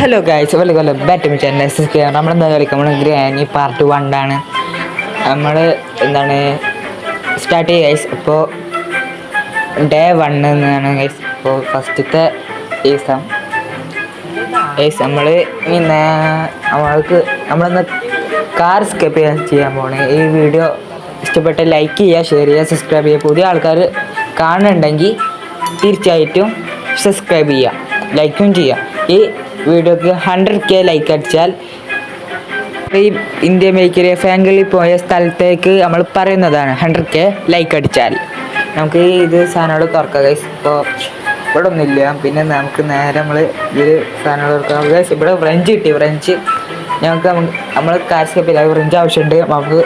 Hello guys welcome back channel S S K നമ്മളെന്താ കളിക്കുക നമ്മൾ ഗ്രാനി പാർട്ട് വണ്ണാണ് നമ്മൾ എന്താണ് സ്റ്റാർട്ട് ചെയ്യുക ഗൈസ് ഇപ്പോൾ ഡേ വൺ എന്നാണ് ഗൈസ് ഇപ്പോൾ ഫസ്റ്റത്തെ ദിവസം ഗൈസ് നമ്മൾ പിന്നെ നമ്മൾക്ക് നമ്മളൊന്ന് കാർ സ്കെപ്പ് ചെയ്യാൻ ചെയ്യാൻ പോകണേ ഈ വീഡിയോ ഇഷ്ടപ്പെട്ട ലൈക്ക് ചെയ്യുക ഷെയർ ചെയ്യുക സബ്സ്ക്രൈബ് ചെയ്യുക. പുതിയ ആൾക്കാർ കാണുന്നുണ്ടെങ്കിൽ തീർച്ചയായിട്ടും സബ്സ്ക്രൈബ് ചെയ്യുക. ലൈക്കും ചെയ്യുക. ഈ വീഡിയോക്ക് ഹൺഡ്രഡ് കെ ലൈക്ക് അടിച്ചാൽ ഈ ഇന്ത്യ മേക്കറിയ ഫാങ്കളിൽ പോയ സ്ഥലത്തേക്ക് നമ്മൾ പറയുന്നതാണ് ഹൺഡ്രഡ് കെ ലൈക്ക് അടിച്ചാൽ. നമുക്ക് ഇത് സാധനങ്ങൾ തുറക്കാം ഗൈസ് ഇപ്പോൾ ഇവിടെ ഒന്നുമില്ല പിന്നെ നമുക്ക് നേരെ നമ്മൾ ഇതിൽ സാധനങ്ങൾ തുറക്കാം. ഗൈസ് ഇവിടെ ഫ്രഞ്ച് കിട്ടി. ഫ്രഞ്ച് ഞങ്ങൾക്ക് നമ്മൾ കാർസ്കേപ്പില്ല ഫ്രഞ്ച് ആവശ്യമുണ്ട് നമുക്ക്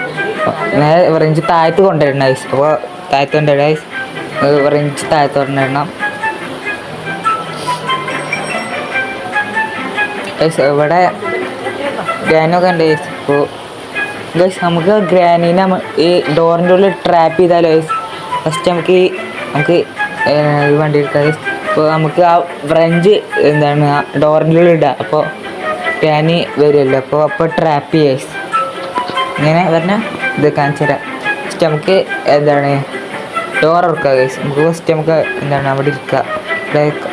നേരെ ഫ്രഞ്ച് താഴത്ത് കൊണ്ടുവരണം ഗൈസ് അപ്പോൾ താഴത്ത് കൊണ്ടുവരണം ഗൈസ് ഫ്രഞ്ച് താഴത്ത് കൊണ്ടുവരണം. ഇവിടെ ഗ്രാനൊക്കെ ഉണ്ട് ഇപ്പോൾ ഗൈസ് നമുക്ക് ഗ്രാനീനെ ഈ ഡോറിന്റെ ഉള്ളിൽ ട്രാപ്പ് ചെയ്താലോ ഫസ്റ്റ് നമുക്ക് ഈ നമുക്ക് വണ്ടി എടുക്കാം അപ്പോൾ നമുക്ക് ആ ഫ്രഞ്ച് എന്താണ് ആ ഡോറിന്റെ ഉള്ളിൽ ഇടുക അപ്പോൾ ഗ്രാനി വരുമല്ലോ അപ്പോൾ അപ്പോൾ ട്രാപ്പ് ചെയ്യുക ഗൈസ് ഇങ്ങനെ പറഞ്ഞാൽ ഇത് കാണിച്ചു തരാം. ഫസ്റ്റ് നമുക്ക് എന്താണ് ഡോർ ഉറക്കുക ഗൈസ് നമുക്ക് ഫസ്റ്റ് നമുക്ക് എന്താണ് അവിടെ ഇരിക്കുക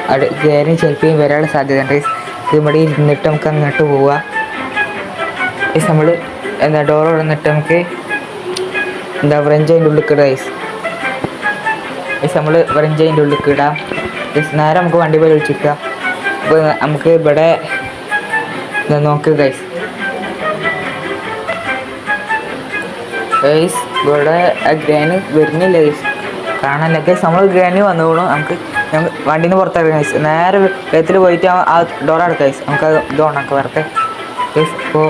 അവിടെ ഗ്രാനി ചിലപ്പോൾ വരാനുള്ള സാധ്യത ഉണ്ട് ഗൈസ് ഇവിടെ ഇരുന്നിട്ട് നമുക്ക് അങ്ങോട്ട് പോവാം. നമ്മൾ എന്താ ഡോർ തുറന്നിട്ട് നമുക്ക് എന്താ ഫ്രഞ്ച് അതിന്റെ ഉള്ളിൽ കിടാം ഐസ് ഐസ് നമ്മൾ ഫ്രഞ്ച് അതിന്റെ ഉള്ളിൽ കിടാം. ഐസ് നേരെ നമുക്ക് വണ്ടി പോയി ഒഴിച്ചിരിക്കാം അപ്പോൾ നമുക്ക് ഇവിടെ നോക്കുക നോക്ക് ഗൈസ് ഗൈസ് ഇവിടെ ഗ്രാനി വരുന്നില്ല ഗൈസ് കാണാനൊക്കെ നമ്മൾ ഗ്രാനി വന്നോളും. നമുക്ക് നമുക്ക് വണ്ടിയിൽ നിന്ന് പുറത്തിറങ്ങാം ഗൈസ് നേരെ വെത്തിൽ പോയിട്ട് ആ- ഡോർ അടക്കാം ഗൈസ് നമുക്ക് ഇത് ഓണാക്കാം വെറുതെ ഗൈസ് ഇപ്പോൾ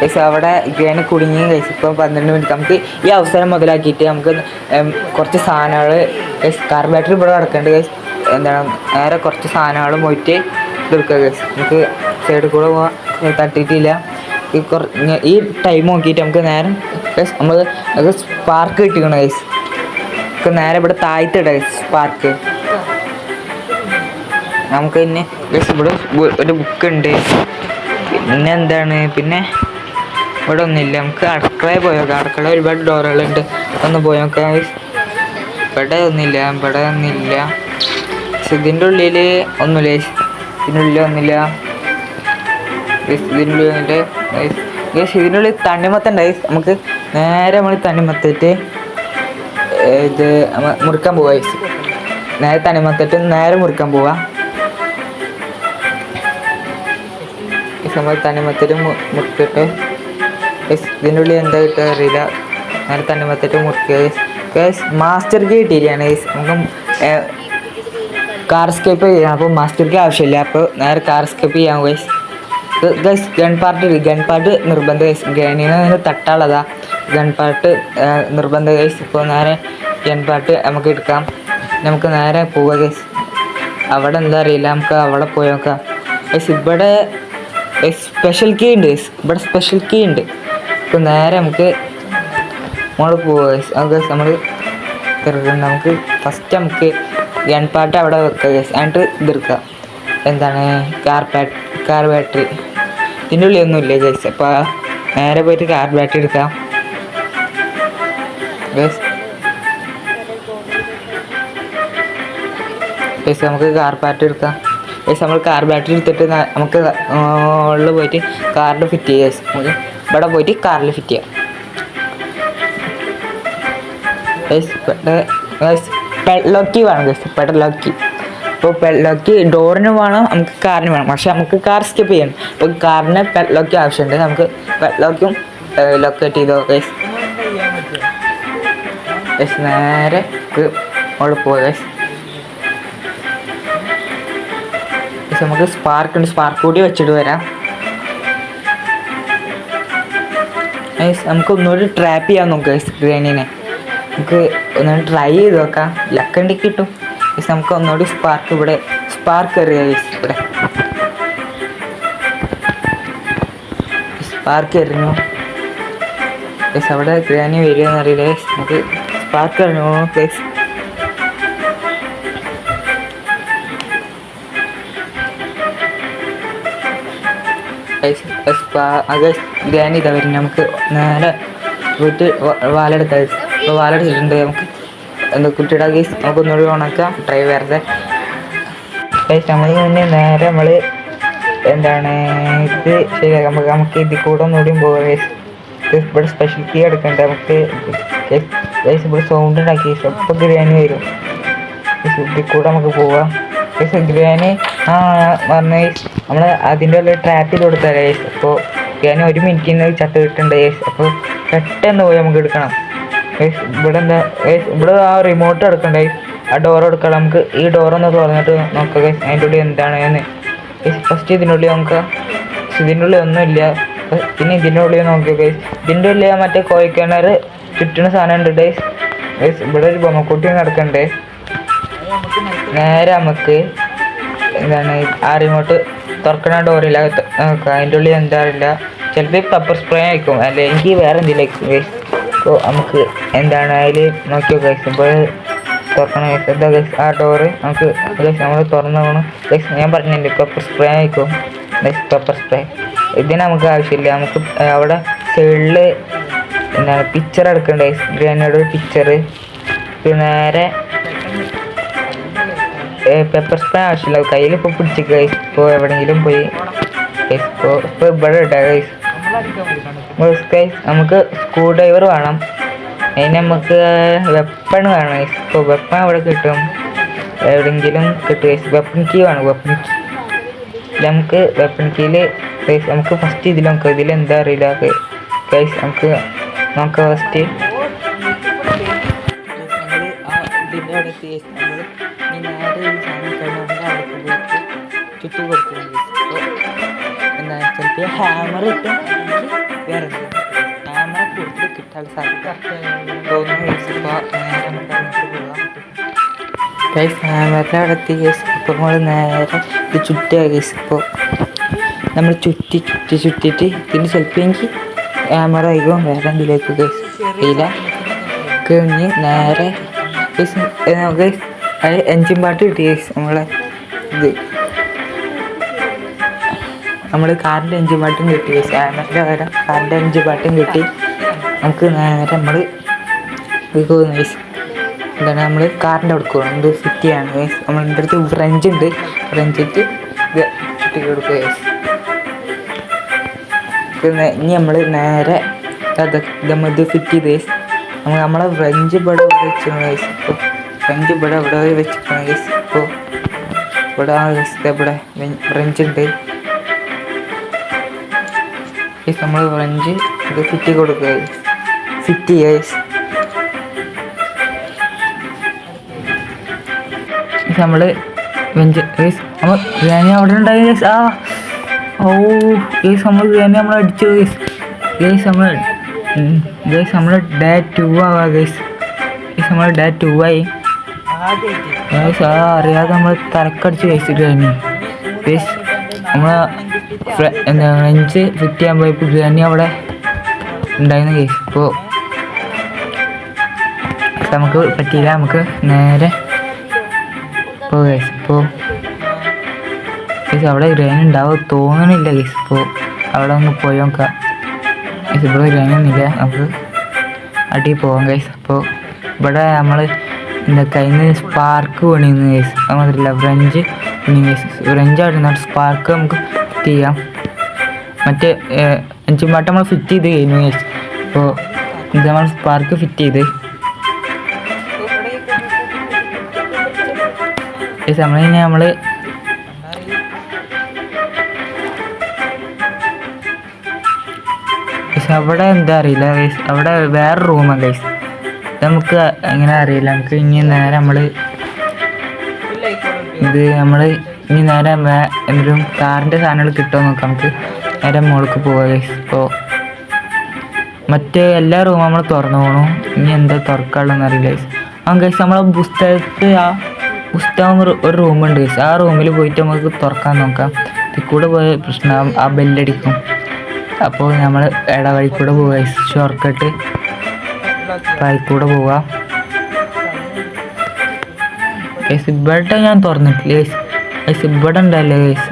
ഗൈസ് അവിടെ ഗ്രാനി കുടുങ്ങി. ഗൈസ് ഇപ്പോൾ പന്ത്രണ്ട് മിനിറ്റ്. നമുക്ക് ഈ അവസരം മുതലാക്കിയിട്ട് നമുക്ക് കുറച്ച് സാധനങ്ങൾ ഗൈസ് ബാറ്ററി ഇവിടെ കിടക്കേണ്ടത് ഗൈസ് എന്താണ് നേരെ കുറച്ച് സാധനങ്ങൾ പോയിട്ട് ഇതെടുക്കുക ഗൈസ് നമുക്ക് സൈഡിൽ കൂടെ പോകാൻ തട്ടിയിട്ടില്ല. ഈ കുറ ഈ ടൈം നോക്കിയിട്ട് നമുക്ക് നേരം ഗൈസ് നമ്മൾ സ്പാർക്ക് കിട്ടിക്കണം ഗൈസ് നമുക്ക് നേരെ ഇവിടെ താഴ്ത്തിട ഗൈസ് സ്പാർക്ക് നമുക്ക് ഗൈസ് ഇവിടെ ഒരു ബുക്ക് ഉണ്ട്. പിന്നെ എന്താണ്? പിന്നെ ഇവിടെ ഒന്നുമില്ല. നമുക്ക് അടുക്കളയിൽ പോയോക്കാം അടുക്കള ഒരുപാട് ഡോറുകളുണ്ട് ഒന്ന് പോയോക്കാം ഇവിടെ ഒന്നുമില്ല. ഇവിടെ ഒന്നുമില്ല. ഇതിന്റെ ഉള്ളിൽ ഒന്നുമില്ല. ഇതിന്റെ ഉള്ളിൽ ഒന്നുമില്ല. ഇതിന്റെ ഉള്ളിൽ ഒന്നുമില്ല ഇതിന്റെ ഉള്ളിൽ തണ്ണിമത്തുണ്ടായി നമുക്ക് നേരെ നമ്മൾ തണ്ണിമത്തിട്ട് ഇത് മുറിക്കാൻ പോവാ നേരെ തണ്ണിമത്തിട്ട് നേരെ മുറുക്കാൻ പോവാ. തണ്ണിമത്തിട്ട് മുറിക്കിട്ട് ഗൈസ്, ഇതിന്റെ ഉള്ളിൽ എന്താ കിട്ടുക അറിയില്ല. അങ്ങനെ തനിമത്തിട്ട് മുറിക്കുക മാസ്റ്റർ കീ കിട്ടിയിരിക്കുകയാണ് നമുക്ക് കാർ സ്കേപ്പ് ചെയ്യാം. അപ്പോൾ മാസ്റ്റർ കീ ആവശ്യമില്ല. അപ്പോൾ നേരെ കാർ സ്കേപ്പ് ചെയ്യാം guys guys gun part gun part നിർബന്ധ ഗൈസ് ഗണിന് നേരെ തട്ടാളതാ. ഗൺ പാർട്ട് നിർബന്ധ ഗൈസ് ഇപ്പോൾ നേരെ ഗൺ പാർട്ട് നമുക്ക് എടുക്കാം. നമുക്ക് നേരെ പോവുക ഗൈസ് അവിടെ എന്താ അറിയില്ല. നമുക്ക് അവിടെ പോയി നോക്കാം. ഗൈസ് ഇവിടെ സ്പെഷ്യൽ കീ ഉണ്ട്. ഇവിടെ സ്പെഷ്യൽ കീ ഉണ്ട്. ഇപ്പം നേരെ നമുക്ക് നമ്മൾ പോവുക നമുക്ക് നമ്മൾ നമുക്ക് ഫസ്റ്റ് നമുക്ക് ഗൺ പാർട്ട് അവിടെ വെക്കുക ഗസ് എന്നിട്ട് ഇതെടുക്കുക എന്താണ്? കാർ ബാറ്റ് കാർ ബാറ്ററി ഇതിന്റെ ഉള്ളിൽ ഒന്നുമില്ല ഗൈസ് അപ്പോൾ നേരെ പോയിട്ട് കാർ ബാറ്ററി എടുക്കാം. ഗൈസ് നമുക്ക് കാർ ബാറ്ററി എടുക്കാം. ഗൈസ് നമ്മൾ കാർ ബാറ്ററി എടുത്തിട്ട് നമുക്ക് ഉള്ളിൽ പോയിട്ട് കാറിൽ ഫിറ്റ് ചെയ്യാം. ഇവിടെ പോയിട്ട് കാറിൽ ഫിറ്റ് ചെയ്യാം. പെഡ്ലോക്കി വേണം ഗൈസ് പെഡ്ലോക്കി അപ്പോൾ പെഡ്ലോക്കി ഡോറിന് വേണം നമുക്ക് കാറിന് വേണം. പക്ഷേ നമുക്ക് കാർ സ്കിപ്പ് ചെയ്യണം. അപ്പോൾ കാറിന് പെഡ്ലോക്കി ആവശ്യമുണ്ട്. നമുക്ക് പെഡ്ലോക്കും ലൊക്കേറ്റ് ചെയ്തോ ഗൈസ് നേരെ മുകളിൽ പോവാം നമുക്ക് സ്പാർക്ക് ഉണ്ട് സ്പാർക്ക് കൂടി വെച്ചിട്ട് വരാം. നമുക്ക് ഒന്നുകൂടി ട്രാപ്പ് ചെയ്യാൻ നോക്കാം ഗൈസ് ഗ്രാനീനെ നമുക്ക് ഒന്നുകൂടി ട്രൈ ചെയ്ത് നോക്കാം. ലക്കണ്ടി കിട്ടും. നമുക്ക് ഒന്നുകൂടി സ്പാർക്ക് ഇവിടെ സ്പാർക്ക് എറിയാം ഇവിടെ. സ്പാർക്ക് എറിഞ്ഞു. അവിടെ ഗ്രാനി വരികയെന്നറിയില്ല നമുക്ക് സ്പാർക്ക് എറിഞ്ഞു. ഗൈസ് ഗ്രാനി ചെയ്താൽ വരും നമുക്ക് നേരെ വീട്ടിൽ വാലെടുത്ത ഇപ്പോൾ വാലെടുത്തിട്ടുണ്ട് നമുക്ക്. എന്താ കുട്ടിയുടെ കേസ് നമുക്ക് ഒന്നുകൂടി ഉണക്കാം ഡ്രൈവറുടെ നമ്മൾ തന്നെ നേരെ നമ്മൾ എന്താണ് ഇത് ശരിയാക്കാം. നമുക്ക് നമുക്ക് ഇതിൽ കൂടെ ഒന്നുകൂടിയും പോകാം ഗൈസ് ഇവിടെ സ്പെഷ്യൽ കീ എടുക്കണ്ട? നമുക്ക് ഗൈസ് ഇവിടെ സൗണ്ട് ഉണ്ടാക്കി അപ്പോൾ ബിരിയാണി വരും. ഇതിൽ കൂടെ നമുക്ക് പോവാം. ആ പറഞ്ഞ നമ്മൾ അതിന്റെ ഉള്ളിൽ ട്രാപ്പ് ചെയ്ത് കൊടുത്താൽ അപ്പോൾ ഞാൻ ഒരു മിനിറ്റിന് ചത്ത് കിട്ടുന്നുണ്ട് ഗൈസ് അപ്പോൾ പെട്ടെന്ന് പോയി നമുക്ക് എടുക്കണം. ഇവിടെ എന്താ ഇവിടെ ആ റിമോട്ട് എടുക്കണ്ടേ ആ ഡോർ എടുക്കണം. നമുക്ക് ഈ ഡോറൊന്ന് തുറന്നിട്ട് നോക്കാം ഗൈസ് അതിന്റെ ഉള്ളിൽ എന്താണ് എന്ന്. ഫസ്റ്റ് ഇതിന്റെ ഉള്ളിൽ നമുക്ക് ഇതിന്റെ ഉള്ളിൽ ഒന്നുമില്ല പിന്നെ ഇതിന്റെ ഉള്ളിൽ നോക്കിയോ ഗൈസ് ഇതിന്റെ ഉള്ളിൽ മറ്റേ കോഴിക്കിണർ ചുറ്റുന്ന സാധനം ഉണ്ട് ഡേസ് ഇവിടെ ഒരു ബൊമ്മക്കുട്ടി കിടക്കണ്ടേ നേരെ നമുക്ക് എന്താണ് ആ റിമോട്ട് തുറക്കണ ഡോറില്ല അതിന്റെ ഉള്ളിൽ എന്താ അറിയില്ല. ചിലപ്പോൾ പെപ്പർ സ്പ്രേ ആയിരിക്കും. അല്ലെങ്കിൽ വേറെ എന്തെങ്കിലും ഗൈസ് അപ്പോൾ നമുക്ക് എന്താണ് അതിൽ നോക്കി ഗൈസ് ഇപ്പോൾ തുറക്കണം ഗൈസ് എന്താ ഗൈസ് ആ ഡോറ് നമുക്ക് ഗൈസ് നമ്മൾ തുറന്നു പോകണം ഗൈസ് ഞാൻ പറഞ്ഞില്ലേ പെപ്പർ സ്പ്രേ ആയിരിക്കും. ഗൈസ് പെപ്പർ സ്പ്രേ ഇതിന് നമുക്ക് ആവശ്യമില്ല. നമുക്ക് അവിടെ സൈഡിൽ എന്താണ് പിക്ചർ എടുക്കണ്ടേ? ഗ്രാനയുടെ പിക്ചർ നേരെ പെപ്പർ സ്പ്രേ ആവശ്യമില്ല കയ്യിൽ ഇപ്പോൾ പിടിച്ച് ഗൈസ് ഇപ്പോൾ എവിടെയെങ്കിലും പോയി. ഇപ്പോൾ ഇപ്പോൾ ഇവിടെ ഇട്ടാ ഗൈസ് ഗൈസ് നമുക്ക് സ്ക്രൂ ഡ്രൈവർ വേണം. അതിന് നമുക്ക് വെപ്പൺ വേണം ഗൈസ് ഇപ്പോൾ വെപ്പൺ അവിടെ കിട്ടും? എവിടെയെങ്കിലും കിട്ടും ഗൈസ് വെപ്പൺ കീ വേണം വെപ്പൺ കീ നമുക്ക് വെപ്പൺ കീയിൽ ഗൈസ് നമുക്ക് ഫസ്റ്റ് ഇതിൽ നമുക്ക് ഇതിൽ എന്താ അറിയില്ല ഗൈസ് നമുക്ക് നമുക്ക് ഫസ്റ്റ് ഇതിന്റെ അവിടെ അവിടെ പോയിട്ട് ചുറ്റി കൊടുക്കുന്നത് എന്താ ചിലപ്പോൾ ഹാമർ അല്ലെങ്കിൽ വേറെ ഹാമർ കൂടുതൽ കിട്ടാൻ സാധ്യത തോന്നുന്നു ഗൈസ് ഹാമറിന്റെ അവിടെ എത്തി ഗൈസ് ഇപ്പോൾ നമ്മൾ നേരെ ഇത് ചുറ്റുക ഗൈസ് ഇപ്പോൾ നമ്മൾ ചുറ്റി ചുറ്റി ചുറ്റിയിട്ട് പിന്നെ ചിലപ്പോൾ എനിക്ക് ക്യാമറ ആയിക്കും വേറെ എന്തിലേക്ക് ഗൈസ് ഇല്ല കഴിഞ്ഞ് നേരെ ഗൈസ് ഗൈസ് അത് എൻജിൻ പാട്ട് കിട്ടി നമ്മളെ ഇത്. നമ്മൾ കാറിന്റെ എൻജിൻ പാട്ടും കിട്ടി. ക്യാമറയുടെ പകരം കാറിന്റെ എൻജിൻ പാട്ടും കിട്ടി. നമുക്ക് നേരെ നമ്മൾ ഇത് ഗൈസ് എന്താണ് നമ്മൾ കാറിന്റെ അവിടെ പോകണം എന്ത് സിറ്റിയാണ് നമ്മളുടെ അടുത്ത് ഫ്രഞ്ച് ഉണ്ട്. ഫ്രഞ്ചിട്ട് ഇത് ചുറ്റി കൊടുക്കുക ഇനി നമ്മൾ നേരെ അത് നമ്മൾ ഇത് ഫിറ്റ് ചെയ്ത് നമ്മൾ നമ്മളെ ഫ്രഞ്ച് ഇവിടെ വെച്ചു ഫ്രഞ്ച് ഇവിടെ ഇവിടെ വെച്ചിരിക്കണം ഗൈസ് ഇപ്പോൾ ഇവിടെ ആ ഗൈസ് ഇവിടെ ഫ്രഞ്ച് ഉണ്ട്. ഗൈസ് നമ്മൾ ഫ്രഞ്ച് ഇത് ഫിറ്റ് കൊടുക്കുക. ഫിറ്റ് ഗൈസ് നമ്മൾ വെഞ്ച് ഗൈസ് നമ്മൾ ബിരിയാണി അവിടെ ഉണ്ടായി ഗൈസ് ആ. ഓ ഗൈസ് നമ്മൾ ബിരിയാണി നമ്മൾ അടിച്ചു ഗൈസ് ഗൈസ് നമ്മൾ ഗൈസ് നമ്മൾ ഡേ ടു ആവാ ഗൈസ് നമ്മൾ ഡേ ടു ആയി. അറിയാതെ നമ്മൾ തലക്കടിച്ച് കഴിച്ചിട്ട് തന്നെ പ്ലീസ് നമ്മൾ എന്താ അഞ്ച് ഫിറ്റ് ചെയ്യാൻ പോയപ്പോൾ ബിരിയാണി അവിടെ ഉണ്ടായിരുന്നു കേസ് ഇപ്പോൾ നമുക്ക് പറ്റിയില്ല നമുക്ക് നേരെ ഇപ്പോൾ കേസ് ഇപ്പോൾ അവിടെ ഗ്രാൻ ഉണ്ടാവും തോന്നണില്ല കേസ് ഇപ്പോൾ അവിടെ ഒന്ന് പോയി നോക്കാം. ഇവിടെ ഗ്രാൻ ഒന്നുമില്ല നമുക്ക് അടി പോവാം കേസ് അപ്പോൾ ഇവിടെ നമ്മൾ എന്താ കയ്യിൽ സ്പാർക്ക് പണിയുന്നു കേസ് അത് മാത്രമല്ല ഫ്രഞ്ച് പണിയുന്ന കേസ് ഫ്രഞ്ച് അവിടെ സ്പാർക്ക് നമുക്ക് ഫിറ്റ് ചെയ്യാം. മറ്റേ അഞ്ച് പാട്ട് നമ്മൾ ഫിറ്റ് ചെയ്ത് കഴിഞ്ഞു കേസ് അപ്പോൾ ഇത് നമ്മൾ സ്പാർക്ക് ഫിറ്റ് ചെയ്ത്. ഗൈസ് നമ്മളിങ്ങനെ നമ്മൾ അവിടെ എന്താ അറിയില്ല അവിടെ വേറെ റൂമാണ് ഗൈസ് നമുക്ക് എങ്ങനെ അറിയില്ല. നമുക്ക് ഇനി നേരെ നമ്മൾ ഇത് നമ്മൾ ഇനി നേരെ എന്തെങ്കിലും കാറിന്റെ സാധനങ്ങൾ കിട്ടുമോ നോക്കാം. നമുക്ക് നേരെ മുകളിലേക്ക് പോവാ ഇപ്പോൾ മറ്റേ എല്ലാ റൂമും നമ്മൾ തുറന്നു പോകണു ഇനി എന്താ തുറക്കാനുള്ളതെന്ന് അറിയില്ല ഗൈസ് നമ്മളെ പുസ്തകത്ത് ആ പുസ്തകം ഒരു- റൂമുണ്ട് ഗൈസ് ആ റൂമിൽ പോയിട്ട് നമുക്ക് തുറക്കാൻ നോക്കാം. ഇതിൽ കൂടെ പോയ പ്രശ്നം ആ ബെല്ലടിക്കും അപ്പോൾ നമ്മൾ ഇടവഴി കൂടെ പോവുക ഷോർട്ട് കട്ട് വഴി കൂടെ പോവാം. ഗൈസ് ഇവിടെ ഞാൻ തുറന്നിട്ടില്ല ഗൈസ് ഇവിടെ ഉണ്ടല്ലേ ഗൈസ്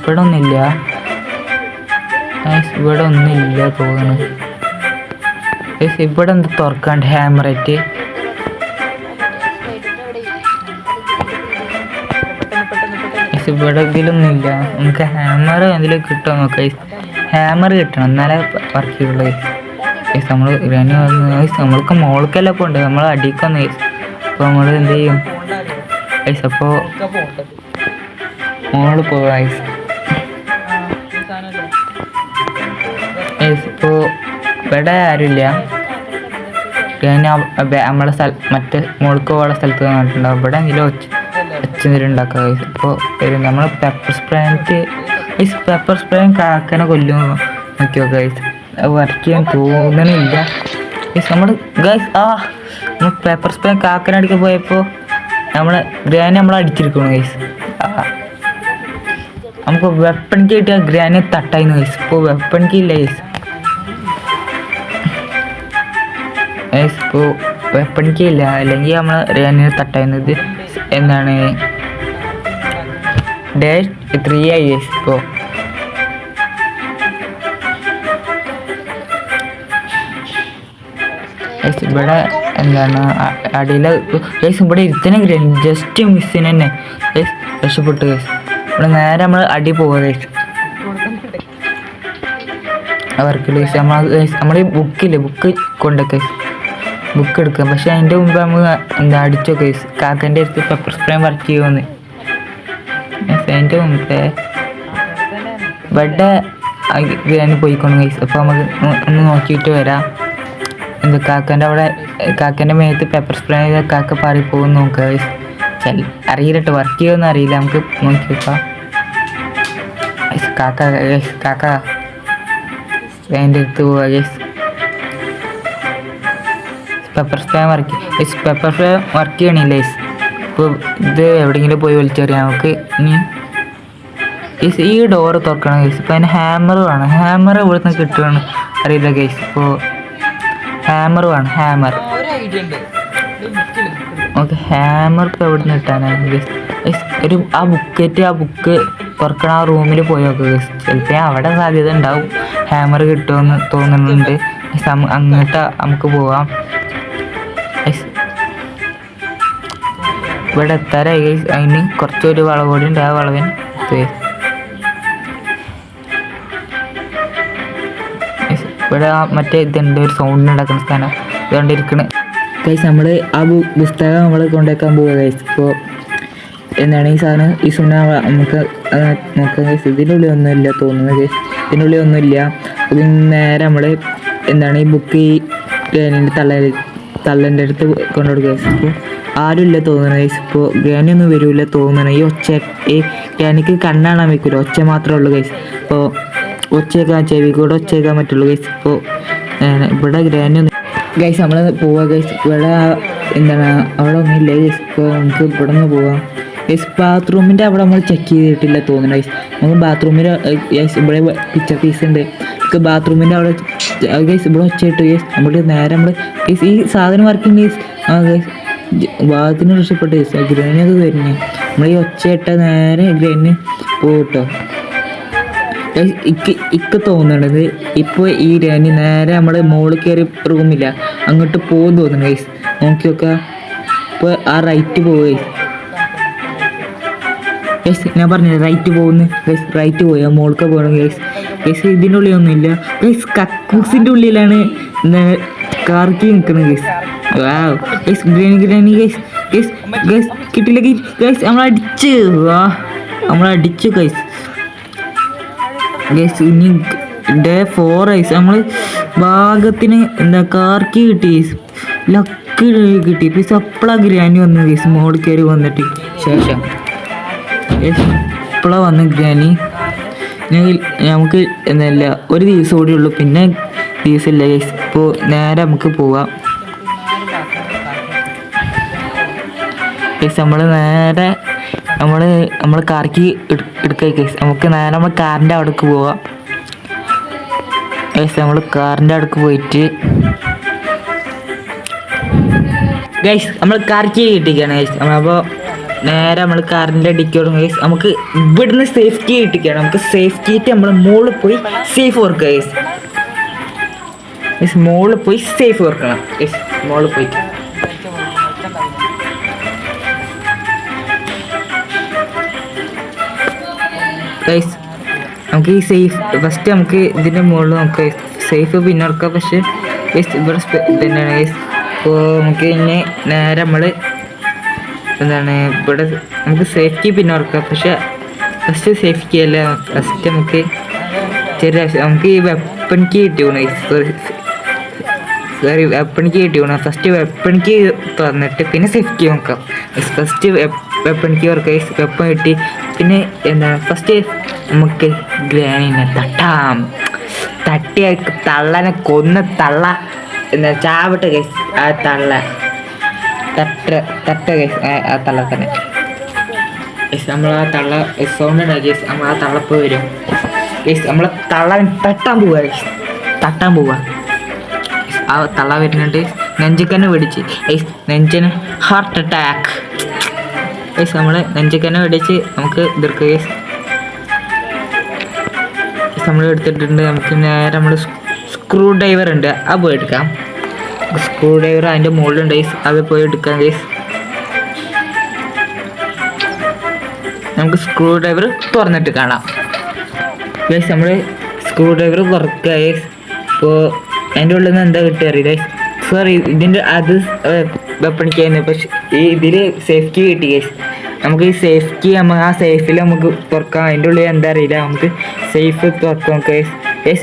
ഇവിടെ ഒന്നുമില്ല ഗൈസ് ഇവിടെ ഒന്നുമില്ല തോന്നുന്നു. ഗൈസ് ഇവിടെ എന്ത് തുറക്കാണ്ട് ഹാമറേറ്റ്? ഇവിടെ ഇതിലൊന്നും ഇല്ല നമുക്ക് ഹാമർ എന്തെങ്കിലും കിട്ടുമോ? നോക്കാം ഹാമർ കിട്ടണം. എന്നാലേ വർക്ക് ചെയ്യുള്ളൂ. ഗൈസ് നമ്മൾ ഗൈസ് നമ്മൾക്ക് മോൾക്കെല്ലാം ഉണ്ട് നമ്മൾ അടിക്കൊന്ന് ഗൈസ് അപ്പോൾ നമ്മൾ എന്ത് ചെയ്യും? ഗൈസ് അപ്പോൾ മോൾ പോകും ഗൈസ് ഗൈസ് ഇപ്പോൾ ഇവിടെ ആരുമില്ല ഞാൻ നമ്മളെ സ്ഥല മറ്റേ മോൾക്ക് പോകാനുള്ള സ്ഥലത്ത് വന്നിട്ടുണ്ടാവും. ഇവിടെ എങ്കിലും ഒച്ച ഒച്ചനേരം ഉണ്ടാക്കുക ഗൈസ് ഇപ്പോൾ നമ്മൾ pepper spray guys pepper spray കാക്കനെ കൊല്ലും. നോക്കി നോക്കുക ഗൈസ് വർക്ക് ചെയ്യാൻ തോന്നണില്ല നമ്മൾ ഗൈസ് ആ നമ്മൾ പേപ്പർ സ്പ്രേ കാക്കനെ അടിക്കാൻ പോയപ്പോൾ നമ്മളെ ഗ്രാനി നമ്മൾ അടിച്ചിരിക്കണം ഗൈസ് നമുക്ക് വെപ്പണിക്ക് കിട്ടിയ ഗ്രാനി തട്ടായിരുന്നു ഗൈസ് ഇപ്പോൾ വെപ്പണിക്ക് ഇല്ല ഗൈസ് ഗൈസ് ഇപ്പോൾ വെപ്പണിക്ക് ഇല്ല. അല്ലെങ്കിൽ നമ്മൾ ഗ്രാനിനെ തട്ടായിരുന്നത് എന്താണ്? ഡേ ത്രീ ആയി ഗൈസ് ഇപ്പോൾ ഗൈസ് ഇവിടെ എന്താണ് അടിയിൽ ഗൈസ് ഇവിടെ ഇരുത്തനെ ജസ്റ്റ് മിസ്സിന് തന്നെ. ഗൈസ് രക്ഷപ്പെട്ടു ഗൈസ് ഇവിടെ നേരെ നമ്മൾ അടി പോവുക ഗൈസ് അവർക്ക് ഗൈസ് നമ്മൾ നമ്മൾ ഈ ബുക്കില്ലേ ബുക്ക് കൊണ്ടൊക്കെ ബുക്ക് എടുക്കാം. പക്ഷെ അതിന്റെ മുമ്പ് നമ്മൾ എന്താ അടിച്ചോ ഗൈസ് കാക്കന്റെ അടുത്ത് പെപ്പർ സ്പ്രേ വർക്ക് ചെയ്യുമെന്ന് അതിന്റെ മുമ്പേ ഇവിടെ ഗ്രാനി പോയിക്കോണം ഗൈസ് അപ്പോൾ നമുക്ക് ഒന്ന് നോക്കിയിട്ട് വരാം. എന്താ കാക്കന്റെ അവിടെ കാക്കന്റെ മേത്ത് പെപ്പർ സ്പ്രേ ചെയ്ത കാക്ക പാറി പോകും നോക്കുക അറിയില്ല കേട്ടോ വർക്ക് ചെയ്യുമെന്ന് അറിയില്ല. നമുക്ക് നോക്കി നോക്കാം ഗൈസ് കാക്ക കാക്ക അതിന്റെ അടുത്ത് പോവുക pepper spray work guys pepper spray work ചെയ്യണില്ല ഗൈസ്. ഇപ്പോൾ ഇത് എവിടെയെങ്കിലും പോയി വലിച്ചെറിയാം. നമുക്ക് ഇനി ഗൈസ് ഈ ഡോറ് തുറക്കണം ഗൈസ്. ഇപ്പോൾ അതിന് ഹാമർ വേണം. ഹാമർ ഇവിടുന്ന് കിട്ടുകയാണ് അറിയില്ല ഗൈസ്. ഇപ്പോൾ ഹാമർ വേണം ഹാമർ ഓക്കെ ഹാമർ ഇപ്പോൾ എവിടെ നിന്ന് കിട്ടാനാണ് ഒരു ആ ബുക്കറ്റ് ആ ബുക്ക് തുറക്കണ ആ റൂമിൽ പോയി നോക്കുക ചിലപ്പോൾ അവിടെ സാധ്യത ഉണ്ടാവും. ഹാമർ കിട്ടുമെന്ന് തോന്നുന്നുണ്ട്. അങ്ങോട്ട് നമുക്ക് പോവാം. ഇവിടെ എത്താറായി അതിന് കുറച്ചൊരു വളവ് കൂടി ഉണ്ട് ആ വളവിന്. ഇവിടെ ആ മറ്റേ ഇതുണ്ട് ഒരു സൗണ്ട് ഉണ്ടാക്കുന്ന സ്ഥലം. ഇതുകൊണ്ട് ഇരിക്കണേ. കൈസ് നമ്മൾ ആ പുസ്തകം നമ്മൾ കൊണ്ടുവയ്ക്കാൻ പോവുക കൈസ് ഇപ്പോൾ എന്താണ് ഈ സാധനം? ഈ സുന നമുക്ക് നോക്കാം കൈസ് ഇതിന്റെ ഉള്ളിൽ ഒന്നുമില്ല തോന്നുന്നത് കൈസ് ഒന്നുമില്ല. അത് നേരെ നമ്മൾ എന്താണ് ഈ ബുക്ക് ഈ ഗ്രാനിന്റെ തള്ള തള്ളന്റെ അടുത്ത് കൊണ്ടുകൊടുക്കുക കൈസ് ഇപ്പോൾ ആരുമില്ല തോന്നുന്നത് കൈസ് ഇപ്പോൾ ഗ്രാനി ഒന്നും വരില്ല തോന്നുന്നത് ഈ ഒച്ച ഈ ഗ്രാനിക്ക് കണ്ണാണാൻ വയ്ക്കില്ല ഒച്ച മാത്രമേ ഉള്ളൂ കൈസ് ഇപ്പോൾ ഒച്ചയേക്കാൻ ചെവി കൂടെ ഒച്ചയൊക്കെ പറ്റുള്ളൂ ഗൈസ് ഇപ്പോൾ ഇവിടെ ഗ്രാൻഡ് ഒന്നും ഗൈസ് നമ്മൾ പോവാം ഗൈസ് ഇവിടെ എന്താണ് അവിടെ ഒന്നുമില്ല ഗൈസ് ഇപ്പോൾ നമുക്ക് ഇവിടെ നിന്ന് പോവാം. ഗൈസ് ബാത്റൂമിന്റെ അവിടെ നമ്മൾ ചെക്ക് ചെയ്തിട്ടില്ല തോന്നുന്നു ഗൈസ് നമുക്ക് ബാത്റൂമിൽ ഗൈസ് ഇവിടെ പിക്ചർ പീസ് ഉണ്ട്. നമുക്ക് ബാത്റൂമിന്റെ അവിടെ ഗൈസ് ഇവിടെ ഒച്ചയിട്ട് ഗൈസ് നമ്മൾ നേരെ നമ്മൾ ഗൈസ് ഈ സാധനം വർക്കിംഗ് ഗൈസ് ആ ഗൈസ് വാഹത്തിന് രക്ഷപ്പെട്ട് ഗൈസ് ഗ്രാനി വരുന്നത് വരുന്നേ നമ്മൾ ഈ ഒച്ചയിട്ട നേരെ ഗ്രൈന് പോകട്ടോ ഇക്ക് ഇക്ക് തോന്നണത് ഇപ്പോൾ ഈ രാനി നേരെ നമ്മുടെ മോളിൽ കയറി റൂമില്ല അങ്ങോട്ട് പോകും തോന്നുന്നു ഗൈസ് നോക്കി നോക്ക. ഇപ്പോൾ ആ റൈറ്റ് പോവുക ഗൈസ് ഞാൻ പറഞ്ഞില്ല റൈറ്റ് പോകുന്നു ഗൈസ് റൈറ്റ് പോയാൽ മോൾക്ക് പോകണം ഗൈസ് ഗൈസ് ഇതിന്റെ ഉള്ളിൽ ഒന്നുമില്ല ഗൈസ് കക്കൂസിന്റെ ഉള്ളിലാണ് കാർക്കി നിൽക്കുന്നത് guys guys granny granny guys guys guys കിട്ടില്ല ഗൈസ് നമ്മൾ നമ്മളടിച്ച്. വാ. നമ്മളടിച്ചു ഗൈസ് ഗൈസ് ഇനി ഡേ ഫോർ ഐസ് നമ്മൾ ഭാഗത്തിന് എന്താ കാർക്ക് കിട്ടി. ലക്ക് കിട്ടി. പ്ലീസ് അപ്പളാ ഗ്രാനി വന്നു ഗസ് മോഡ് കയറി വന്നിട്ട്? ശേഷം. ഇപ്പളാ വന്ന് ഗ്രാനി നമുക്ക് എന്നല്ല ഒരു ദിവസം കൂടി ഉള്ളൂ. പിന്നെ ദിവസമില്ല ഗസ് ഇപ്പോൾ നേരെ നമുക്ക് പോവാം. ഗൈസ് നമ്മൾ നേരെ നമ്മൾ നമ്മൾ കാർക്ക് എടുക്കുക നമുക്ക് നേരെ നമ്മൾ കാറിന്റെ അവിടേക്ക് പോവാം. ഗൈസ് നമ്മൾ കാറിന്റെ അവിടേക്ക് പോയിട്ട് ഗൈസ് നമ്മൾ കാർക്ക് കിട്ടിക്കാണ് ഗൈസ്. നമ്മളപ്പോൾ നേരെ നമ്മൾ കാറിന്റെ അടിക്കോടും ഗൈസ് നമുക്ക് ഇവിടുന്ന് സേഫ്റ്റി കിട്ടിക്കാണ്. നമുക്ക് സേഫ്റ്റി ആയിട്ട് നമ്മൾ മുകളിൽ പോയി സേഫ് ഓർക്കുക ഗൈസ്. ഗൈസ് മുകളിൽ പോയി സേഫ് ഓർക്കണം. ഗൈസ് മുകളിൽ പോയിട്ട്. ഗൈസ് നമുക്ക് ഈ സേഫ് ഫസ്റ്റ് നമുക്ക് ഇതിന്റെ മുകളിൽ നമുക്ക് സേഫ് പിന്നെ ഇറക്കാം പക്ഷേ ഗൈസ് ഇവിടെ തന്നെയാണ് ഗൈസ് അപ്പോൾ നമുക്ക് ഇനി നേരെ നമ്മൾ എന്താണ് ഇവിടെ നമുക്ക് സേഫ്റ്റി പിന്നെ ഓർക്കാം പക്ഷെ ഫസ്റ്റ് സേഫ്റ്റി അല്ല? ഫസ്റ്റ് നമുക്ക് ചെറിയ നമുക്ക് ഈ വെപ്പൺ കീ കിട്ടിയോണ സോറി വെപ്പൺ കീ കിട്ടിയോണ ഫസ്റ്റ് വെപ്പൺ കീ തന്നിട്ട് പിന്നെ സേഫ്റ്റി നോക്കാം. First weapon cure case weapon കിട്ടി. പിന്നെ എന്താണ് ഫസ്റ്റ് നമുക്ക് ഗ്രാനിനെ തട്ടാം. തട്ടിയ തള്ളനെ കൊന്ന തള്ള. എന്താ ചാവട്ടെ കേസ് ആ തള്ള. തട്ട തട്ട കേസ് ആ തള്ള തന്നെ. നമ്മൾ ആ തള്ള സൗണ്ട് ഗൈസ് നമ്മൾ ആ തള്ളപ്പ് വരും. കേസ് നമ്മൾ തള്ളൻ തട്ടാൻ പോവാ തട്ടാൻ പോവാ. ആ തള്ള വരുന്നുണ്ട്. നെഞ്ചക്കന്നെ പിടിച്ച്. നെഞ്ചിന് ഹാർട്ട് അറ്റാക്ക് ഗൈസ് നമ്മൾ നെഞ്ചക്കന്നെ വെടിച്ച് നമുക്ക് എതിർക്കുക ഗൈസ് നമ്മൾ എടുത്തിട്ടുണ്ട്. നമുക്ക് നേരെ നമ്മൾ സ്ക്രൂ ഡ്രൈവർ ഉണ്ട്. അത് പോയി എടുക്കാം. സ്ക്രൂ ഡ്രൈവർ അതിന്റെ മുകളിലുണ്ട് ഗൈസ് അത് പോയി എടുക്കാം ഗൈസ് നമുക്ക് സ്ക്രൂ ഡ്രൈവർ തുറന്നിട്ട് കാണാം. ഗൈസ് നമ്മൾ സ്ക്രൂ ഡ്രൈവർ തുറക്കുക ഗൈസ് ഇപ്പോൾ അതിന്റെ ഉള്ളിൽ നിന്ന് എന്താ കിട്ടുക അറിയില്ല സോറി ഇതിന്റെ അത് വെപ്പണിക്കായിരുന്നു പക്ഷെ ഈ ഇതിൽ സേഫ്റ്റി കിട്ടി ഗൈസ് നമുക്ക് ഈ സേഫ് സേഫ്റ്റി നമ്മൾ ആ സേഫിൽ നമുക്ക് തുറക്കാം. അതിന്റെ ഉള്ളിൽ എന്താ അറിയില്ല. നമുക്ക് സേഫ് തുറക്കാം നമുക്ക്.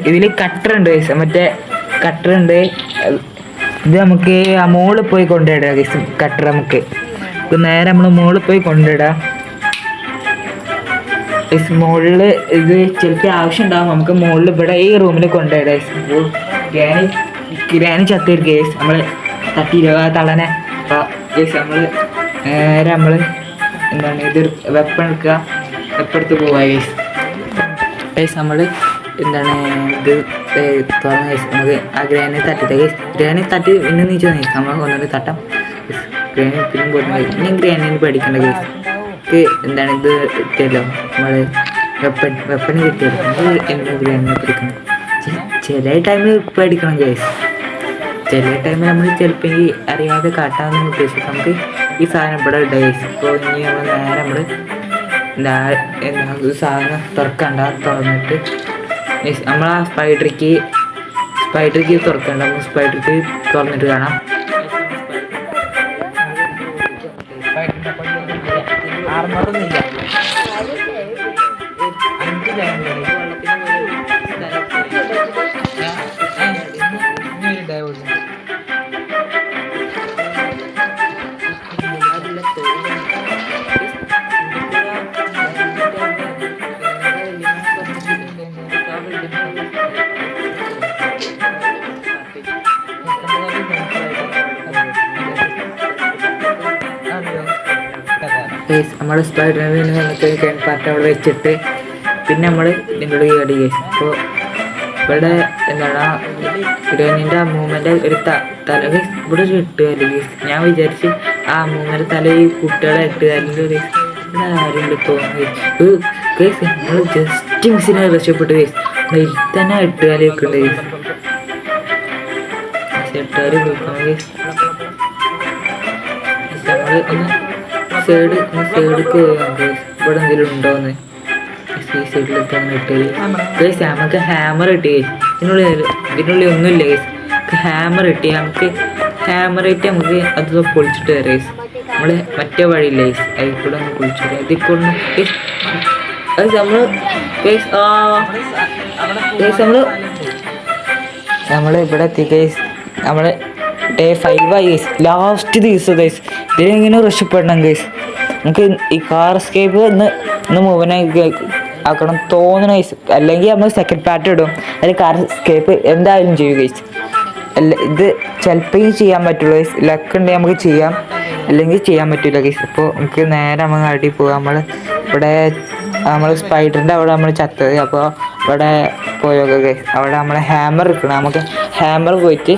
ഇതിൽ കട്ടർ ഉണ്ട്. മറ്റേ കട്ടർ ഉണ്ട്. ഇത് നമുക്ക് ആ മോളിൽ പോയി കൊണ്ടിടാം ഗൈസ് കട്ടർ നമുക്ക്. നേരെ നമ്മൾ മോളിൽ പോയി കൊണ്ടിടാം ഗൈസ് മുകളിൽ ഇത് ചിലപ്പോൾ ആവശ്യം ഉണ്ടാകും നമുക്ക് മോളിൽ ഇവിടെ ഈ റൂമിൽ കൊണ്ടുപോയി ഗ്രാനി ഗ്രാനി ചത്തിരിക്കും ഗൈസ് നമ്മൾ തട്ടി തളനെ ഗൈസ് നമ്മൾ നേരെ നമ്മൾ എന്താണ് ഇത് വെപ്പൺ എടുക്കുക വെപ്പെടുത്ത് പോവാ ഗൈസ് ഗൈസ് നമ്മൾ എന്താണ് ഇത് തുറന്ന് ഗൈസ് നമുക്ക് ആ ഗ്രാനി തട്ടിട്ട് ഗൈസ് ഗ്രാനി തട്ടി ഇന്ന് നീച്ച ഗൈസ് നമ്മൾ ഒന്നുകൂടി തട്ടാം. ഗ്രാനി ഇപ്പോഴും പോകുന്ന ഗൈസ് ഇനി ഗ്രാനിന് പേടിക്കേണ്ട ഗൈസ് എന്താണ് ഇത് കിട്ടിയല്ലോ നമ്മൾ വെപ്പൺ വെപ്പൺ കിട്ടിയല്ലോ. നമ്മൾ എന്താ ഗ്രാനിനെ പേടിക്കണം ചില ടൈമിൽ പേടിക്കണം ഗൈസ് ചില ടൈമിൽ നമ്മൾ ചിലപ്പോൾ അറിയാതെ കാട്ടാമെന്ന് ഉദ്ദേശിച്ചു നമുക്ക് ഈ സാധനം ഇവിടെ ഡേസ് ഇപ്പോൾ ഇനി നമ്മൾ നേരെ നമ്മൾ എന്താ എന്താ സാധനം തുറക്കണ്ട തുറന്നിട്ട് നമ്മൾ ആ സ്പൈഡർക്ക് സ്പൈഡർക്ക് തുറക്കണ്ട. നമ്മൾ സ്പൈഡർക്ക് തുറന്നിട്ട് കാണാം. ആർമറൊന്നുമില്ല നമ്മൾ അവിടെ വെച്ചിട്ട് പിന്നെ നമ്മൾ ഇതിന്റെ ഈ അടിയെ. അപ്പോൾ ഇവിടെ എന്താണ് ഹിരോയിനിന്റെ അമ്മൂമ്മന്റെ ഒരു ത- തല ഇവിടെ ഒരു ഇട്ട് അല്ലെങ്കിൽ ഞാൻ വിചാരിച്ച് ആ അമ്മൂമ്മന്റെ തല ഈ കുട്ടികളെ എട്ടുകാലിന്റെ ഒരു ഇവിടെ ആരുണ്ട് തോന്നുന്നു. കേസ് നമ്മൾ ജസ്റ്റ് മിസ്സിനെ രക്ഷപ്പെട്ടു. കേസ് ഇതിൽ തന്നെ കാലൊക്കെ കേസ് കേസ് നമ്മൾ ഒന്ന് സൈഡ് സൈഡ് പോകാം. ഇവിടെ എന്തെങ്കിലും ഉണ്ടോന്ന്? ഗൈസ് നമുക്ക് ഹാമർ കിട്ടി ഇതിനുള്ളിൽ ഇതിനുള്ളിൽ ഒന്നുമില്ല ഹാമർ കിട്ടി നമുക്ക് ഹാമർ കിട്ടി നമുക്ക് അത് പൊളിച്ചിട്ട് വരാം നമ്മൾ മറ്റേ വഴിയില്ല ഗൈസ് അതിൽ കൂടെ ഒന്ന് പൊളിച്ചിട്ട് അതിൽ കൂടെ നമ്മൾ നമ്മൾ നമ്മൾ ഇവിടെ എത്തി ഗൈസ് നമ്മൾ ഡേ ഫൈവ് ആയി ലാസ്റ്റ് ദിവസം ഗൈസ് ഇതിനെങ്ങനെ രക്ഷപ്പെടണം ഗൈസ് നമുക്ക് ഈ കാർ എസ്കേപ്പ് ഇന്ന് ഇന്ന് മുഴുവനായി ആക്കണം തോന്നണ ഗൈസ് അല്ലെങ്കിൽ നമ്മൾ സെക്കൻഡ് പാർട്ട് ഇടും. അതിൽ കാർ എസ്കേപ്പ് എന്തായാലും ചെയ്യുക ഗൈസ് അല്ല ഇത് ചിലപ്പോൾ ചെയ്യാൻ പറ്റുള്ളൂ ഗൈസ് ലക്ക് ഉണ്ടെങ്കിൽ നമുക്ക് ചെയ്യാം. അല്ലെങ്കിൽ ചെയ്യാൻ പറ്റില്ല ഗൈസ് അപ്പോൾ നമുക്ക് നേരെ നമ്മൾ അടി പോകാം നമ്മൾ ഇവിടെ നമ്മൾ സ്പൈഡറിന്റെ അവിടെ നമ്മൾ ചത്തത്. അപ്പോൾ ഇവിടെ പോയൊക്കെ അവിടെ നമ്മൾ ഹാമർ എടുക്കണം നമുക്ക് ഹാമർ പോയിട്ട്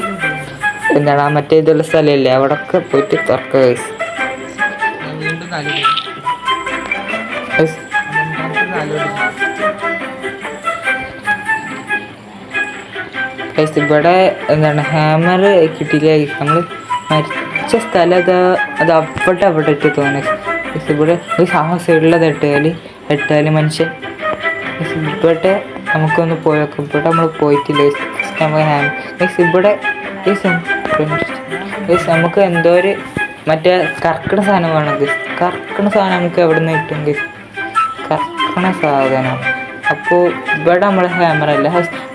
എന്താണ് മറ്റേ ഇതുള്ള സ്ഥലമില്ലേ? അവിടെയൊക്കെ പോയിട്ട് തുറക്കുക ഗൈസ് ഇവിടെ എന്താണ്? ഹാമർ കിട്ടിയില്ല? നമ്മൾ മരിച്ച സ്ഥലം അത് അത് അവിടെ അവിടെ ഇട്ട് തോന്നി ഇവിടെ ഒരു സാഹസം ഉള്ളത് ഇട്ടാൽ എട്ടുകാൽ മനുഷ്യൻ ഇവിടെ നമുക്കൊന്ന് പോയൊക്കെ ഇവിടെ നമ്മൾ പോയിട്ടില്ല. Guys, നമുക്ക് ഹാം Guys, ഇവിടെ നമുക്ക് എന്തോ ഒരു മറ്റേ കർക്കിട സാധനം വേണം. കറക്കണ സാധനം നമുക്ക് എവിടെ നിന്ന് കിട്ടും? കറക്കണ സാധനം. അപ്പോൾ ഇവിടെ നമ്മൾ ഹാമർ അല്ല?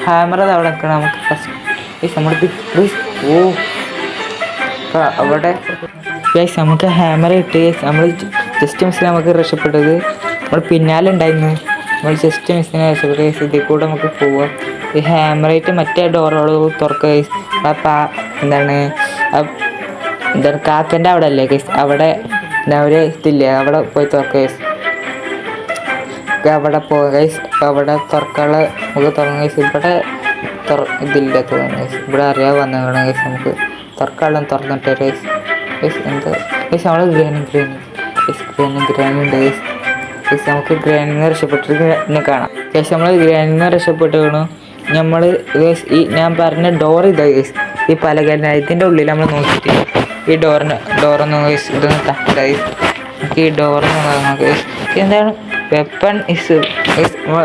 ഹാമർ അത് അവിടെ നിൽക്കണം നമുക്ക് ഫസ്റ്റ് നമ്മൾ ഓ അവിടെ ഗൈസ് നമുക്ക് ഹാമർ കിട്ടി. നമ്മൾ ജസ്റ്റ് മിസ്സിന് നമുക്ക് രക്ഷപ്പെട്ടത്. നമ്മൾ പിന്നാലെ ഉണ്ടായിരുന്നു. നമ്മൾ ജസ്റ്റ് മിസ്സിനെ രക്ഷപ്പെട്ട. ഗൈസ് ഇതിൽ കൂടെ നമുക്ക് പോവാം. ഈ ഹാമറായിട്ട് മറ്റേ ഡോറുകൾ തുറക്കുക ഗൈസ് അപ്പം എന്താണ്? എന്താണ്? കാക്കന്റെ അവിടെ അല്ലേ ഗൈസ് അവിടെ ഒരു ഇതില്ലേ അവിടെ പോയി തുറക്കുക ഗൈസ് അവിടെ പോകേസ് അവിടെ തുറക്കാനുള്ള നമുക്ക് ഗൈസ് ഇവിടെ ഇതില്ല തോന്നുന്നു ഇവിടെ അറിയാതെ വന്നു ഗൈസ് നമുക്ക്. തുറക്കാളും തുറന്നിട്ട് ഗൈസ് ഗൈസ് എന്താ? ഗൈസ് നമ്മൾ granny granny guys granny granny ഉണ്ട് ഗൈസ് നമുക്ക് ഗ്രാനിൽ നിന്ന് രക്ഷപ്പെട്ടിട്ട് കാണാം. ഗൈസ് നമ്മൾ ഗ്രാനിൽ നിന്ന് രക്ഷപ്പെട്ട് വീണു. നമ്മൾ ഈ ഞാൻ പറഞ്ഞ ഡോർ ഇതാ ഗൈസ് ഈ പലകല്ല ഇതിന്റെ ഉള്ളിൽ നമ്മൾ നോക്കിയിട്ട് ഈ ഡോറിന് ഡോറൊന്ന് ഇതൊന്ന് തട്ടായി ഈ ഡോറിന് നോക്കാം ഗൈസ് എന്താണ്? വെപ്പൺ ഇസ്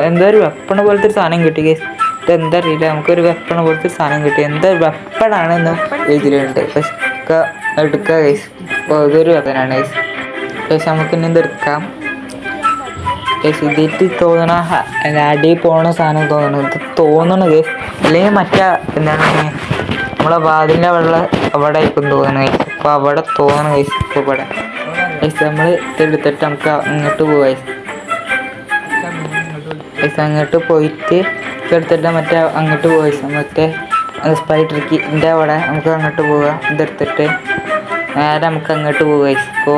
എന്തോ ഒരു വെപ്പൺ പോലത്തെ ഒരു സാധനം കിട്ടി ഗൈസ് ഇതെന്താ അറിയില്ല. നമുക്കൊരു വെപ്പൺ പോലത്തെ ഒരു സാധനം കിട്ടി. എന്താ വെപ്പൺ ആണെന്ന് എഴുതിയിട്ടുണ്ട്. പക്ഷെ എടുക്കുക ഗൈസ് ഇതൊരു വെപ്പനാണ് ഗൈസ് പക്ഷെ നമുക്ക് ഇനി എടുക്കാം. ഇതിട്ട് തോന്നണ അടി പോണ സാധനം തോന്നണു. ഇത് തോന്നണു ഗൈസ് അല്ലെങ്കിൽ മറ്റേ എന്താണ്? നമ്മളെ വാതിലിന്റെ അവിടെ അവിടെ ഇപ്പം തോന്നണു അപ്പോൾ അവിടെ തോന്നണം ഗൈസ് ഇപ്പോൾ ഇവിടെ. ഗൈസ് നമ്മൾ ഇതെടുത്തിട്ട് നമുക്ക് അങ്ങോട്ട് പോവാം ഗൈസ് അങ്ങോട്ട് പോയിട്ട് ഇതെടുത്തിട്ട് മറ്റേ അങ്ങോട്ട് പോവാം മറ്റേ മറ്റേ സ്പൈഡർക്കിന്റെ അവിടെ നമുക്ക് അങ്ങോട്ട് പോവാം. ഇതെടുത്തിട്ട് നേരെ നമുക്ക് അങ്ങോട്ട് പോവാം ഇപ്പോ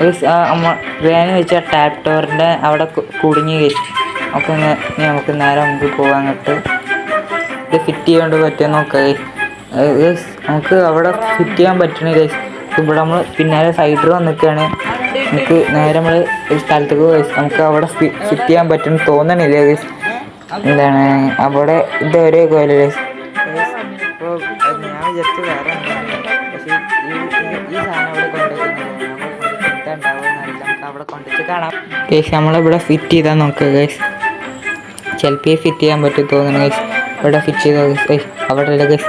ഇപ്പോൾ വേന വെച്ച ടാപ്പ് ടോറിന്റെ അവിടെ കുടുങ്ങി കഴിച്ചു നമുക്ക് നമുക്ക് നേരെ മുമ്പിൽ പോവാം അങ്ങോട്ട്. ഇത് ഫിറ്റ് ചെയ്യാണ്ട് പറ്റുമോ നോക്കാം നമുക്ക് അവിടെ ഫിറ്റ് ചെയ്യാൻ പറ്റണേ ഗൈസ് ഇവിടെ നമ്മൾ പിന്നാലെ സൈഡിൽ വന്നിട്ടാണ് നമുക്ക് നേരെ നമ്മൾ സ്ഥലത്തേക്ക് പോയി. നമുക്ക് അവിടെ ഫിറ്റ് ചെയ്യാൻ പറ്റും തോന്നണില്ല ഗൈസ് എന്താണ്? അവിടെ ഇത് ഒരേ കോല ഗൈസ് ഞാൻ വിചാരിച്ചു വേറെ അവിടെ നമുക്ക് അവിടെ കാണാം നമ്മളിവിടെ ഫിറ്റ് ചെയ്താൽ നോക്കുക ഗൈസ് ചിലപ്പോൾ ഫിറ്റ് ചെയ്യാൻ പറ്റും തോന്നുന്നു ഗൈസ് ഇവിടെ ഫിറ്റ് ചെയ്ത ഗൈസ് അവിടെ ഗൈസ്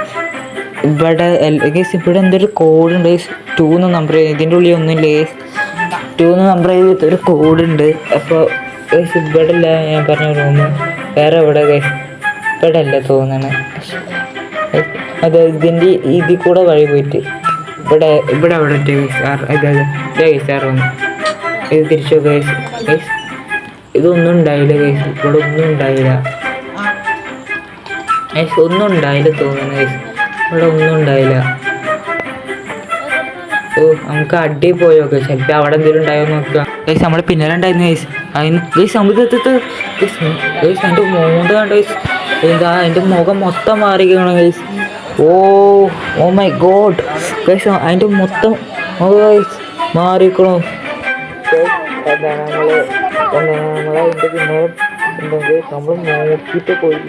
ഇവിടെ ഗൈസ് ഇവിടെ എന്തൊരു കോഡ് ഉണ്ട്? ഗൈസ് ടൂന്ന് നമ്പർ ഇതിന്റെ ഉള്ളിൽ ഒന്നുമില്ല? ഗൈസ് ടൂന്ന് നമ്പർ ചെയ്തിട്ട് ഒരു കോഡ് ഉണ്ട്. അപ്പോൾ ഗൈസ് ഇവിടെ അല്ല ഞാൻ പറഞ്ഞ റൂം വേറെ എവിടെ ഗൈസ് ഇവിടെ അല്ല തോന്നണ. അതെ ഇതിന്റെ ഇതിൽ കൂടെ വഴി പോയിട്ട്. ഇവിടെ ഇവിടെ അവിടെ ഗൈസ് അതെ അതെ. ഗൈസ് ആ റൂം ഇത് തിരിച്ചു ഗൈസ് ഗൈസ് ഇതൊന്നും ഉണ്ടായില്ല ഗൈസ് ഇവിടെ ഒന്നും ഉണ്ടായില്ല. ഗേസ് ഒന്നും ഉണ്ടായില്ല തോന്നുന്നു ഗൈസ് ഇവിടെ ഒന്നും ഉണ്ടായില്ല. ഓ നമുക്ക് അടി പോയോ ചിലപ്പോൾ അവിടെ എന്തെങ്കിലും ഉണ്ടായോ നോക്കുക. ഗൈസ് നമ്മൾ പിന്നാലെ ഉണ്ടായിരുന്നു ഗൈസ് അതിന് ഗൈസ് നമ്മൾ ഗൈസ് അതിന്റെ മോന്ത് കണ്ട ഗൈസ് എന്താ എന്റെ മുഖം മൊത്തം മാറിക്കണം guys oh oh my God guys അതിന്റെ മൊത്തം ഗൈസ് മാറിക്കണം നമ്മൾ നമ്മളെ അതിന്റെ പിന്നെ എന്തെങ്കിൽ നമ്മൾ നോക്കിയിട്ട് പോയി.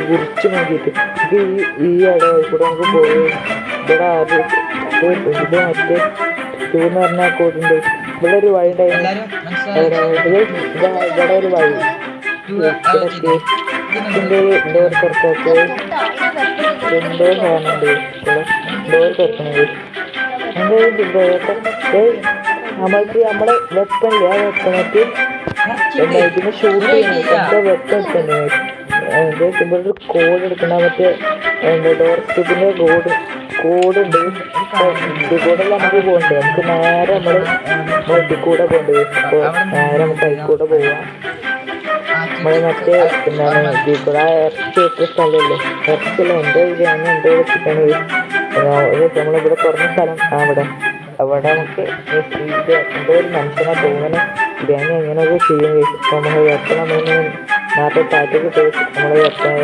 കുറിച്ച് നോക്കിയിട്ട് ഇത് ഈ ഈ ഇടയിൽ കൂടെ നമുക്ക് പോയി. ഇവിടെ ആദ്യം ഇത് മറ്റേ ടൂ എന്ന് പറഞ്ഞ കോട്ടുണ്ട് ഇവിടെ ഒരു വഴി ഉണ്ടായിരുന്നു ഇവിടെ ഒരു വഴി. ഇതിന്റെ ഡോർ തുറക്കാത്ത എന്തോ സാധനമുണ്ട് ഇവിടെ ഡോർ തുറക്കുന്നത് എന്താ നമ്മൾക്ക് നമ്മുടെ വെപ്പനില്ല ആ ഇതിന് ഷൂട്ട് എന്താ ഇവിടെ ഒരു കോഡ് എടുക്കണ മറ്റേ എന്താ ഡോർ സ്റ്റെപ്പിന്റെ കോഡ് കോഡ് ഉണ്ട്. ഇത് കൂടെ നമുക്ക് പോകണ്ടേ? നമുക്ക് നേരെ നമ്മൾ ഇതിൽ കൂടെ പോകണ്ടേ? അപ്പോൾ നേരെ നമുക്ക് അതിൽ കൂടെ പോവാം. നമ്മൾ മറ്റേ എന്താണ് ഇതിൽ കൂടെ ഇറച്ചി വെച്ച സ്ഥലമല്ലേ? ഇറച്ചിയല്ല എന്തോ ഞാൻ എന്തോ വെച്ചിട്ടാണ് നമ്മളിവിടെ കുറഞ്ഞ സ്ഥലം ആ ഇവിടെ അവിടെ നമുക്ക് എന്തോ ഒരു മനുഷ്യനെ തോന്നുന്നു ഇതേനെ എങ്ങനെയൊക്കെ ചെയ്യും. അപ്പോൾ നമ്മൾ വെക്കണം നമ്മൾ നാട്ടിൽ താറ്റൊക്കെ പോയി നമ്മൾ വെക്കാൻ